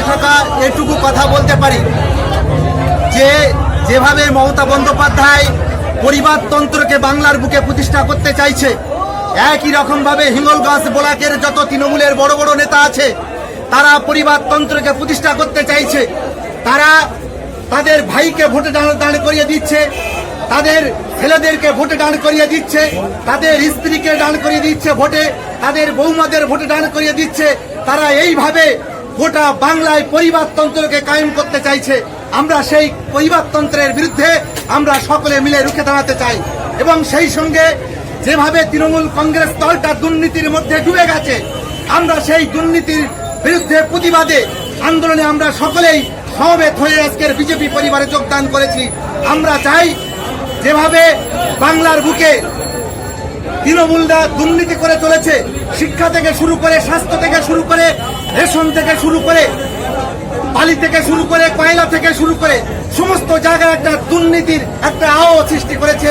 এটাকা এটুকু কথা বলতে পারি। যে যেভাবে মমতা বন্দ্যোপাধ্যায় পরিবারতন্ত্রকে বাংলার বুকে প্রতিষ্ঠা করতে চাইছে, একই রকমভাবে হিঙ্গলগঞ্জ ব্লকের যত তৃণমূলের বড় বড় নেতা আছে, তারা পরিবারতন্ত্রকে প্রতিষ্ঠা করতে চাইছে। তারা তাদের ভাইকে ভোটে দাঁড় করিয়ে দিচ্ছে, তাদের ছেলেদেরকে ভোটে দাঁড় করিয়ে দিচ্ছে, তাদের স্ত্রীকে দাঁড় করিয়ে দিচ্ছে ভোটে, তাদের বৌমাদের ভোটে দাঁড় করিয়ে দিচ্ছে, তারা এইভাবে গোটা বাংলায় পরিবারতন্ত্রকে কায়েম করতে চাইছে। আমরা সেই পরিবারতন্ত্রের বিরুদ্ধে আমরা সকলে মিলে রুখে দাঁড়াতে চাই। এবং সেই সঙ্গে যেভাবে তৃণমূল কংগ্রেস দলটা দুর্নীতির মধ্যে ডুবে গেছে, আমরা সেই দুর্নীতির বিরুদ্ধে প্রতিবাদে আন্দোলনে আমরা সকলেই সমবেত হয়ে আজকের বিজেপি পরিবারে যোগদান করেছি। আমরা চাই যেভাবে বাংলার বুকে তৃণমূলরা দুর্নীতি করে চলেছে শিক্ষা থেকে শুরু করে স্বাস্থ্য থেকে শুরু করে রেশন থেকে শুরু করে বালি থেকে শুরু করে কয়লা থেকে শুরু করে সমস্ত জায়গায় একটা দুর্নীতির একটা আহ সৃষ্টি করেছে।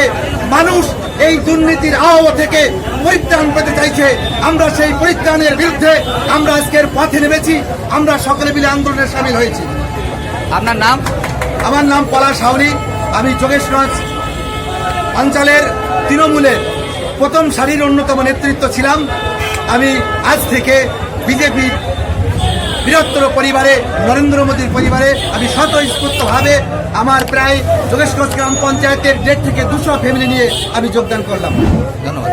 মানুষ এই দুর্নীতির আহ থেকে পরিত্রাণ পেতে চাইছে। আমরা সেই পরিত্রাণের বিরুদ্ধে আমরা আজকের পথে নেমেছি আমরা সকলে মিলে আন্দোলনে সামিল হয়েছি। আপনার নাম? আমার নাম পলাশ হাওড়ি আমি যোগেশগঞ্জ অঞ্চলের তৃণমূলের প্রথম সারির অন্যতম নেতৃত্ব ছিলাম। আমি আজ থেকে বিজেপির বৃহত্তর পরিবারে, নরেন্দ্র মোদীর পরিবারে আমি স্বতঃস্ফূর্তভাবে আমার প্রায় যোগেশগঞ্জ গ্রাম পঞ্চায়েতের দেড় থেকে দুশো ফ্যামিলি নিয়ে আমি যোগদান করলাম। ধন্যবাদ।